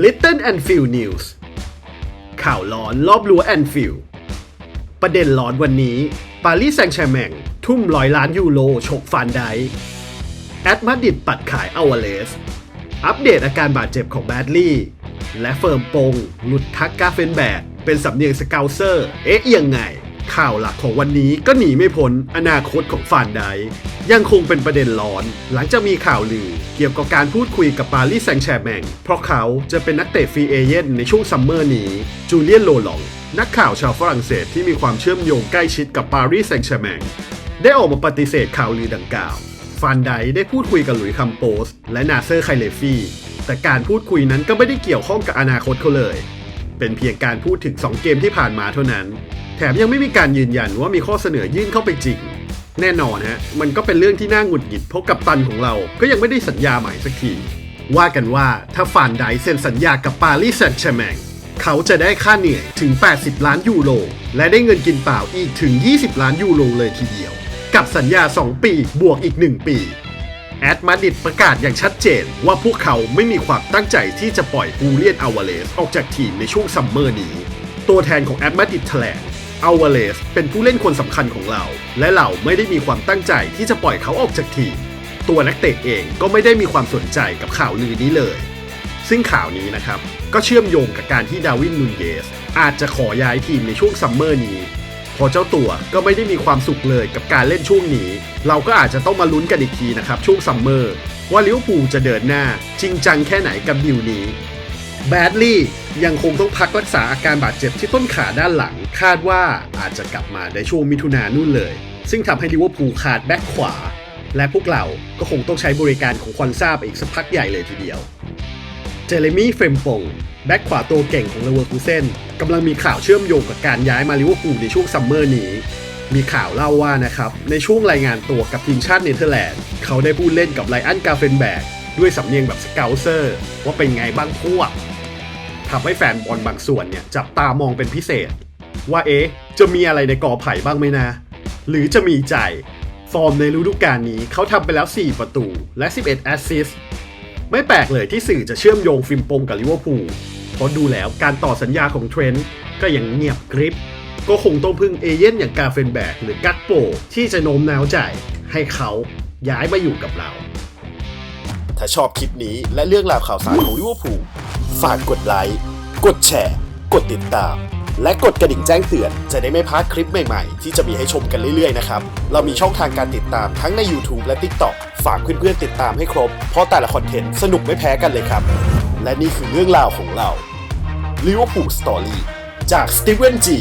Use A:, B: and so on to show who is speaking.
A: Little and Field News ข่าวร้อนรอบรั้วแอนฟิลด์ประเด็นร้อนวันนี้ ปารีสแซงต์แชร์แมงทุ่มร้อยล้านยูโรฉกฟานไดแอตมาดิดปัดขายอาวเลส อัปเดตอาการบาดเจ็บของแบดลี่ และเฟิร์มปงหลุดทักกาเฟนแบกเป็นสำเนียงสเกลเซอร์ เอ๊ะยังไง ข่าวหลักของวันนี้ก็หนีไม่พ้นอนาคตของฟานไดค์ ยังคงเป็นประเด็นร้อน หลังจากมีข่าวลือ เกี่ยวกับการพูดคุยกับปารีสแซงต์แชร์แมง เพราะเขาจะเป็นนักเตะฟรีเอเย่นในช่วงซัมเมอร์นี้ จูเลียนโลลอง นักข่าวชาวฝรั่งเศสที่มีความเชื่อมโยงใกล้ชิดกับปารีสแซงต์แชร์แมง ได้ออกมาปฏิเสธข่าวลือดังกล่าวฟานไดได้พูดคุยกับหลุยคัมโปส และนาเซอร์ไคเลฟี่แต่การพูดคุยนั้นก็ไม่ได้เกี่ยวข้องกับอนาคตเขาเลย เป็นเพียงการพูดถึง 2 เกมที่ผ่านมาเท่านั้น แถมยังไม่มีการยืนยันว่ามีข้อเสนอยื่นเข้าไปจริง แน่นอนฮะมันก็เป็นเรื่องที่น่าหงุดหงิดเพราะกัปตันของเราก็ยังไม่ได้สัญญาใหม่สักที ว่ากันว่าถ้าฟานไดเซ็นสัญญากับปารีสแซงต์แชร์แมงเขาจะได้ค่าเหนื่อยถึง 80 ล้านยูโร และได้เงินกินเปล่าอีกถึง 20 ล้านยูโรเลยทีเดียว กับสัญญา 2 ปีบวกอีก 1 ปีแอดมาดริดประกาศอย่างชัดเจนว่าพวกเขาไม่มีความตั้งใจที่จะปล่อยฮูเลียนอาวาเลสออกจากทีมในช่วงซัมเมอร์นี้ ตัวแทนของแอดมาดริดแถลง อาวาเลสเป็นผู้เล่นคนสำคัญของเรา และเราไม่ได้มีความตั้งใจที่จะปล่อยเขาออกจากทีม ตัวนักเตะเองก็ไม่ได้มีความสนใจกับข่าวลือนี้เลย ซึ่งข่าวนี้นะครับ ก็เชื่อมโยงกับการที่ดาวินนูนเยส อาจจะขอย้ายทีมในช่วงซัมเมอร์นี้พอเจ้าตัวก็ไม่ได้มีความสุขเลยกับการเล่นช่วงนี้ เราก็อาจจะต้องมาลุ้นกันอีกทีนะครับช่วงซัมเมอร์ว่าลิเวอร์พูลจะเดินหน้าจริงจังแค่ไหนกับดิวนี้ แบดลี่ยังคงต้องพักรักษาอาการบาดเจ็บที่ต้นขาด้านหลัง คาดว่าอาจจะกลับมาในช่วงมิถุนายนู่นเลย ซึ่งทำให้ลิเวอร์พูลขาดแบ็คขวา และพวกเราก็คงต้องใช้บริการของคอนซาไปอีกสักพักใหญ่เลยทีเดียว เจเรมี่เฟรมปงแบ็คขวาตัวเก่งของเลเวอร์คูเซนกำลังมีข่าวเชื่อมโยงกับการย้ายมาลิเวอร์พูลในช่วงซัมเมอร์นี้ มีข่าวเล่าว่านะครับในช่วงรายงานตัวกับทีมชาติเนเธอร์แลนด์เขาได้พูดเล่นกับไลอันกาเฟนแบก ด้วยสำเนียงแบบสเกลเซอร์ว่าเป็นไงบ้างพวกทำให้แฟนบอลบางส่วนเนี่ยจับตามองเป็นพิเศษ ว่าเอ๊ะ จะมีอะไรในกอไผ่บ้างไหมนะ หรือจะมีใจ ฟอร์มในฤดูกาลนี้เขาทำไปแล้ว 4 ประตูและ 11 แอสซิสต์ไม่แปลกเลยที่สื่อจะเชื่อมโยงฟิล์มปงกับลิเวอร์พูลเพราะดูแล้วการต่อสัญญาของเทรนต์ก็ยังเงียบกริบ ก็คงต้องพึ่งเอเย่นอย่างกาเฟนแบกหรือกัตโปที่จะโน้มน้าวใจให้เขาย้ายมาอยู่กับเรา
B: ถ้าชอบคลิปนี้และเรื่องราวข่าวสารของลิเวอร์พูลฝากกดไลค์ กดแชร์ กดติดตาม และกดกระดิ่งแจ้งเตือน จะได้ไม่พลาดคลิปใหม่ๆ ที่จะมีให้ชมกันเรื่อยๆนะครับ เรามีช่องทางการติดตามทั้งใน YouTube และ TikTok ฝากเพื่อนๆติดตามให้ครบ เพราะแต่ละคอนเทนต์สนุกไม่แพ้กันเลยครับ และนี่คือเรื่องราวของเราลิเวอร์พูลสตอรี่จากสตีเวนจี